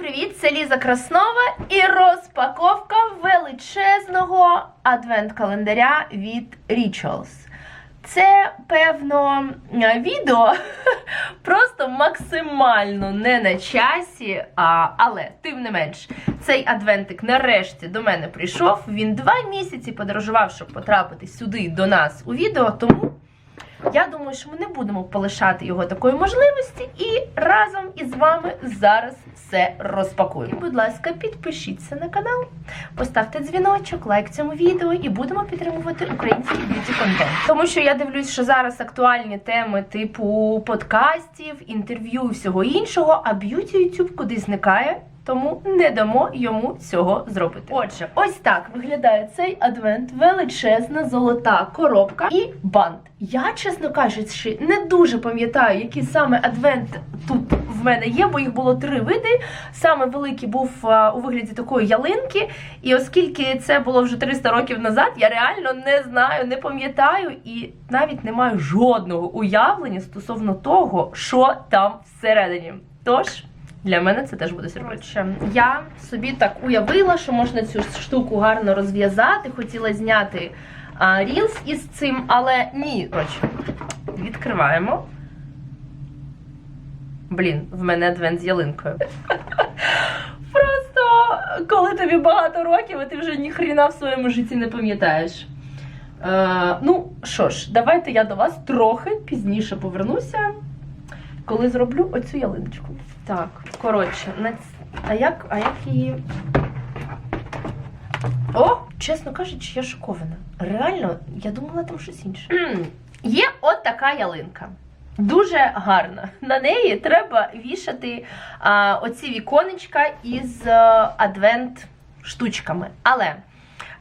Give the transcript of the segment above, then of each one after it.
привіт! Це Ліза Краснова і розпаковка величезного адвент-календаря від Rituals. Це, певно, відео просто максимально не на часі, а, але тим не менш, цей адвентик нарешті до мене прийшов. Він два місяці подорожував, щоб потрапити сюди до нас у відео, тому. Я думаю, що ми не будемо полишати його такої можливості, і разом із вами зараз все розпакуємо. Будь ласка, підпишіться на канал, поставте дзвіночок, лайк цьому відео і будемо підтримувати український б'юті контент. Тому що я дивлюсь, що зараз актуальні теми типу подкастів, інтерв'ю і всього іншого, а б'юті YouTube кудись зникає. Тому не дамо йому цього зробити. Отже, ось так виглядає цей адвент, величезна золота коробка і бант. Я, чесно кажучи, не дуже пам'ятаю, який саме адвент тут в мене є, бо їх було три види. Саме великий був у вигляді такої ялинки. І оскільки це було вже 300 років назад, я реально не знаю, не пам'ятаю і навіть не маю жодного уявлення стосовно того, що там всередині. Тож. Для мене це теж буде сюрприз. Я собі так уявила, що можна цю штуку гарно розв'язати. Хотіла зняти а, рілс із цим, але ні. Коротше, відкриваємо. Блін, в мене адвент з ялинкою. Просто коли тобі багато років, і ти вже ніхрена в своєму житті не пам'ятаєш. Е, ну що ж, давайте я до вас трохи пізніше повернуся, коли зроблю оцю ялиночку. Так, коротше, на а як, а як її. О, чесно кажучи, я шокована. Реально, я думала там щось інше. Є от така ялинка. Дуже гарна. На неї треба вішати а, оці віконечка із а, адвент штучками. Але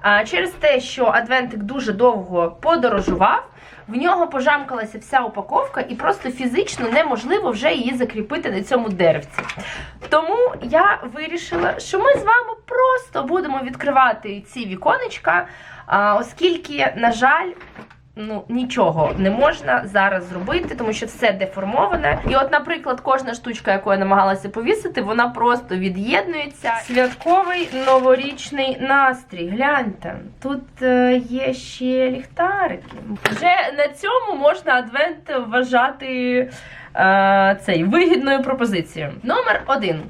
а, через те, що адвентик дуже довго подорожував, в нього пожамкалася вся упаковка, і просто фізично неможливо вже її закріпити на цьому деревці. Тому я вирішила, що ми з вами просто будемо відкривати ці віконечка, оскільки, на жаль, ну нічого не можна зараз зробити, тому що все деформоване. І, от, наприклад, кожна штучка, яку я намагалася повісити, вона просто від'єднується. Святковий новорічний настрій. Гляньте, тут е, є ще ліхтарики. Вже на цьому можна адвент вважати е, цей вигідною пропозицією. Номер один.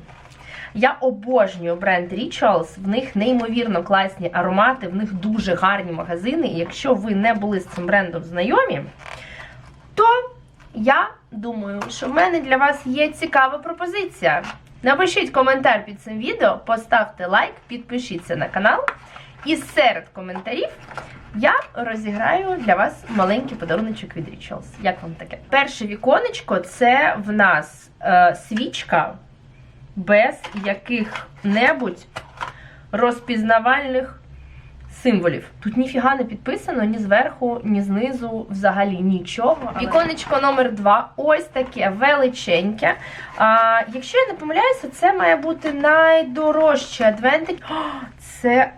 Я обожнюю бренд Rituals, в них неймовірно класні аромати, в них дуже гарні магазини. І якщо ви не були з цим брендом знайомі, то я думаю, що в мене для вас є цікава пропозиція. Напишіть коментар під цим відео, поставте лайк, підпишіться на канал. І серед коментарів я розіграю для вас маленький подаруночок від Rituals. Як вам таке? Перше віконечко це в нас е, свічка без яких-небудь розпізнавальних символів. Тут ніфіга не підписано ні зверху, ні знизу, взагалі нічого. Віконечко номер два ось таке величеньке. А, якщо я не помиляюся, це має бути найдорожчий адвентик. Це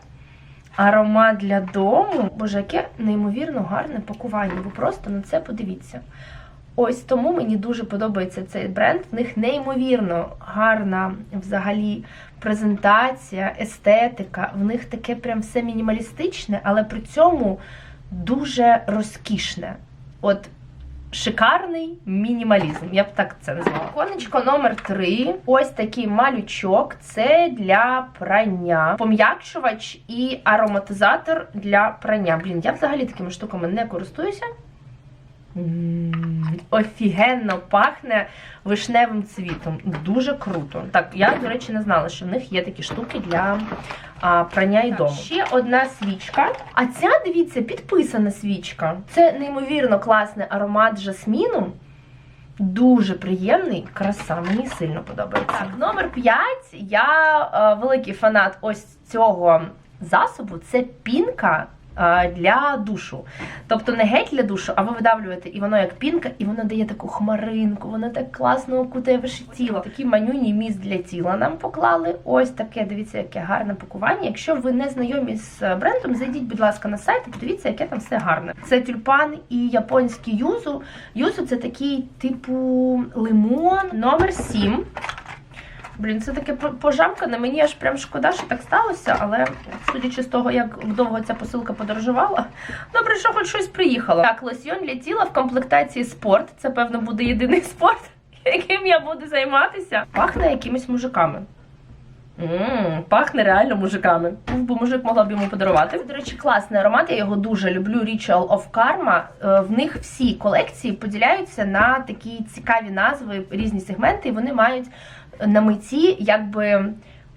аромат для дому. Боже, яке неймовірно гарне пакування. Ви просто на це подивіться. Ось тому мені дуже подобається цей бренд. В них неймовірно гарна взагалі презентація, естетика. В них таке прям все мінімалістичне, але при цьому дуже розкішне. От шикарний мінімалізм. Я б так це назвала. Конечко номер 3 Ось такий малючок. Це для прання. Пом'якшувач і ароматизатор для прання. Блін, я взагалі такими штуками не користуюся. Офігенно пахне вишневим цвітом. Дуже круто. Так, я, до речі, не знала, що в них є такі штуки для а, прання і дому. Ще одна свічка. А ця, дивіться, підписана свічка. Це неймовірно класний аромат жасміну. Дуже приємний, краса, мені сильно подобається. Так, номер 5. Я е, великий фанат ось цього засобу. Це пінка для душу. Тобто не геть для душу, а ви видавлюєте, і воно як пінка, і воно дає таку хмаринку, воно так класно окутає ваше тіло. Такий манюній міст для тіла нам поклали. Ось таке, дивіться, яке гарне пакування. Якщо ви не знайомі з брендом, зайдіть, будь ласка, на сайт і подивіться, яке там все гарне. Це тюльпан і японський юзу. Юзу це такий типу лимон. Номер 7. Блін, це таке пожамкане. Мені аж прям шкода, що так сталося, але судячи з того, як довго ця посилка подорожувала, добре, що хоч щось приїхало. Так, лосьйон для тіла в комплектації спорт. Це, певно, буде єдиний спорт, яким я буду займатися. Пахне якимись мужиками. Ммм, пахне реально мужиками. Був би мужик могла б йому подарувати. Це, до речі, класний аромат. Я його дуже люблю. Ritual of Karma. Е, В них всі колекції поділяються на такі цікаві назви, різні сегменти, і вони мають на меті якби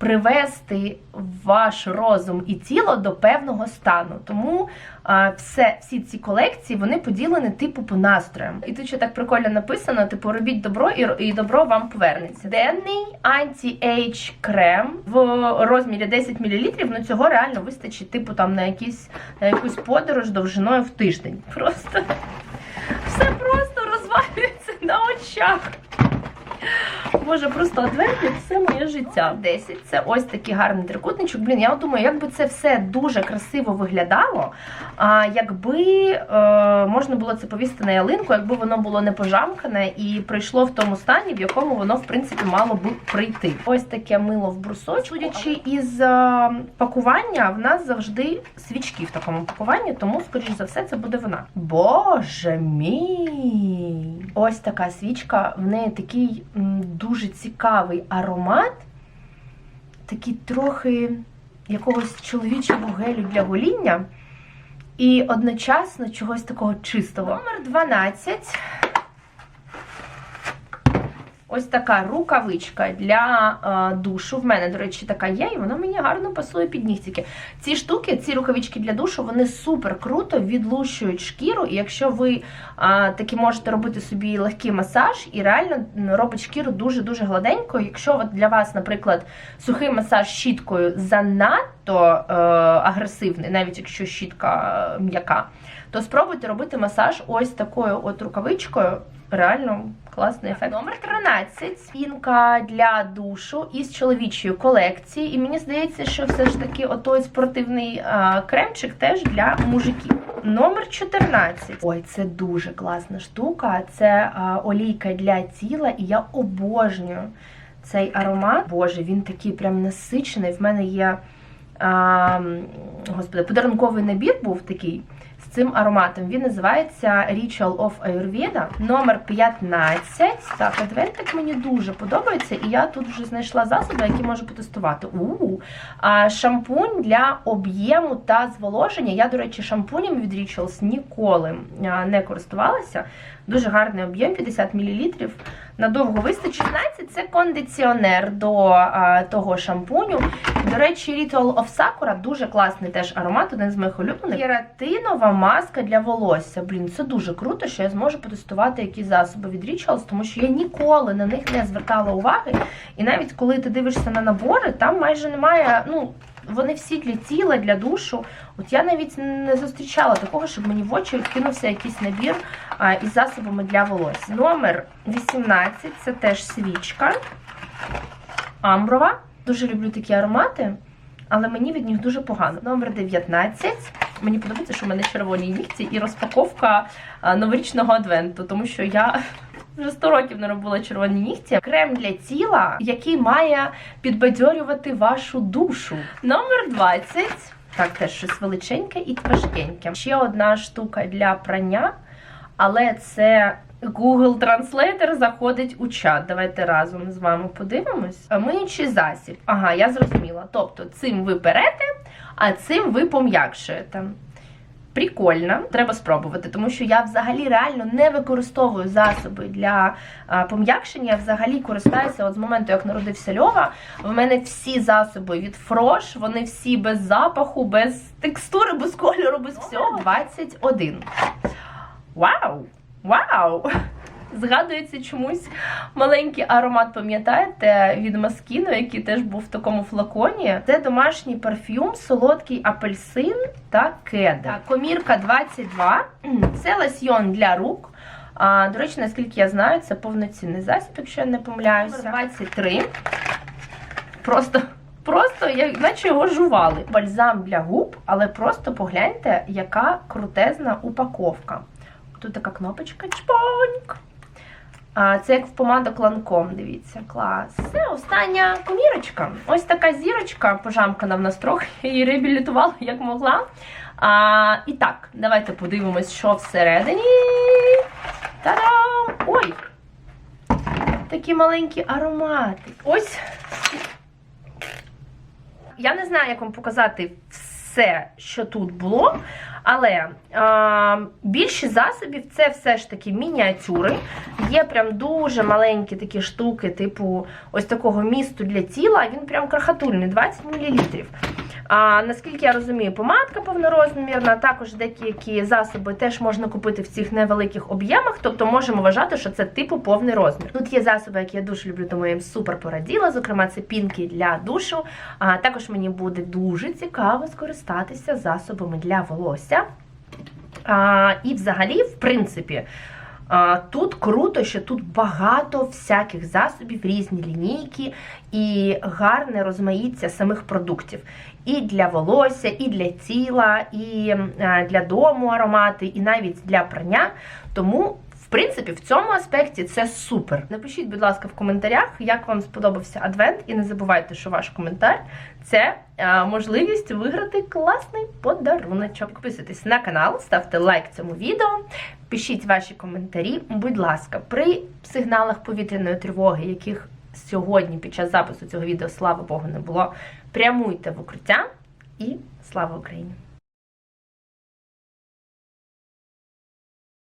привести ваш розум і тіло до певного стану. Тому а, все, всі ці колекції вони поділені типу по настроям. І тут ще так прикольно написано: типу, робіть добро і, і добро вам повернеться. Денний анті-ейдж крем в розмірі 10 мл. Ну цього реально вистачить, типу, там на якісь на якусь подорож довжиною в тиждень. Просто все просто розвалюється на очах. Боже, просто адвент – це моє життя. 10 це ось такий гарний трикутничок. Блін, я думаю, як би це все дуже красиво виглядало. А якби е, можна було це повісити на ялинку, якби воно було не пожамкане і прийшло в тому стані, в якому воно в принципі мало би прийти. Ось таке мило в брусочку. Судячи із е, пакування, в нас завжди свічки в такому пакуванні, тому, скоріш за все, це буде вона. Боже мій! Ось така свічка, в неї такий м, дуже цікавий аромат, такий трохи якогось чоловічого гелю для гоління. І одночасно чогось такого чистого. Номер 12. Ось така рукавичка для е, душу. В мене, до речі, така є, і вона мені гарно пасує під нігтики. Ці штуки, ці рукавички для душу, вони супер круто відлущують шкіру. І якщо ви е, таки можете робити собі легкий масаж, і реально робить шкіру дуже-дуже гладенькою. Якщо от для вас, наприклад, сухий масаж щіткою занадто е, агресивний, навіть якщо щітка е, м'яка, то спробуйте робити масаж ось такою от рукавичкою. Реально класний ефект. Номер 13. Пінка для душу із чоловічої колекції. І мені здається, що все ж таки отой спортивний а, кремчик теж для мужиків. Номер 14. Ой, це дуже класна штука. Це а, олійка для тіла, і я обожнюю цей аромат. Боже, він такий прям насичений. В мене є а, господи, подарунковий набір був такий цим ароматом. Він називається Ritual of Ayurveda, номер 15. Так, адвентик мені дуже подобається, і я тут вже знайшла засоби, які можу потестувати. У а, шампунь для об'єму та зволоження. Я, до речі, шампунем від Rituals ніколи не користувалася. Дуже гарний об'єм, 50 мл. Надовго вистачить. 16 це кондиціонер до а, того шампуню. До речі, Ritual of Sakura дуже класний теж аромат, один з моїх улюблених. Кератинова маска для волосся. Блін, це дуже круто, що я зможу потестувати якісь засоби від Rituals, тому що я ніколи на них не звертала уваги. І навіть коли ти дивишся на набори, там майже немає. ну, вони всі для тіла, для душу. От я навіть не зустрічала такого, щоб мені в очі кинувся якийсь набір із засобами для волосся. Номер 18 це теж свічка амброва. Дуже люблю такі аромати, але мені від них дуже погано. Номер 19. Мені подобається, що в мене червоні нігті і розпаковка новорічного адвенту, тому що я. Вже 100 років не робила червоні нігті. Крем для тіла, який має підбадьорювати вашу душу. Номер 20. Так, теж щось величеньке і важкеньке. Ще одна штука для прання, але це Google Translator заходить у чат. Давайте разом з вами подивимось. Миючий засіб. Ага, я зрозуміла. Тобто, цим ви перете, а цим ви пом'якшуєте. Прикольно, треба спробувати, тому що я взагалі реально не використовую засоби для а, пом'якшення. Я взагалі користаюся от з моменту, як народився Льова. В мене всі засоби від Фрош, вони всі без запаху, без текстури, без кольору, без всього. 21. Вау! Вау! Згадується чомусь маленький аромат, пам'ятаєте, від Маскіно, який теж був в такому флаконі. Це домашній парфюм, солодкий апельсин та кедр. Так, Комірка 22. Це лосьйон для рук. А, до речі, наскільки я знаю, це повноцінний засіб, якщо я не помиляюся. 23. Просто. Просто, як, наче його жували. Бальзам для губ, але просто погляньте, яка крутезна упаковка. Тут така кнопочка чпоньк. А, це як в помадок ланком, дивіться, клас. Це остання комірочка. Ось така зірочка, пожамкана в нас трохи, її реабілітувала як могла. А, і так, давайте подивимось, що всередині. Та-дам! Ой! Такі маленькі аромати. Ось. Я не знаю, як вам показати все, що тут було, але е, більшість засобів це все ж таки мініатюри. Є прям дуже маленькі такі штуки, типу ось такого місту для тіла. Він прям крахатульний, 20 мл. А, наскільки я розумію, помадка повнорозмірна, також деякі засоби теж можна купити в цих невеликих об'ємах, тобто можемо вважати, що це типу повний розмір. Тут є засоби, які я дуже люблю, тому я їм супер пораділа. Зокрема, це пінки для душу. А також мені буде дуже цікаво скористатися засобами для волосся. А, і взагалі, в принципі. Тут круто, що тут багато всяких засобів, різні лінійки і гарне розмаїття самих продуктів. І для волосся, і для тіла, і для дому аромати, і навіть для прання. Тому, в принципі, в цьому аспекті це супер. Напишіть, будь ласка, в коментарях, як вам сподобався адвент, і не забувайте, що ваш коментар це можливість виграти класний подаруночок. Підписуйтесь на канал, ставте лайк цьому відео. Пишіть ваші коментарі. Будь ласка, при сигналах повітряної тривоги, яких сьогодні під час запису цього відео, слава Богу, не було. Прямуйте в укриття і слава Україні!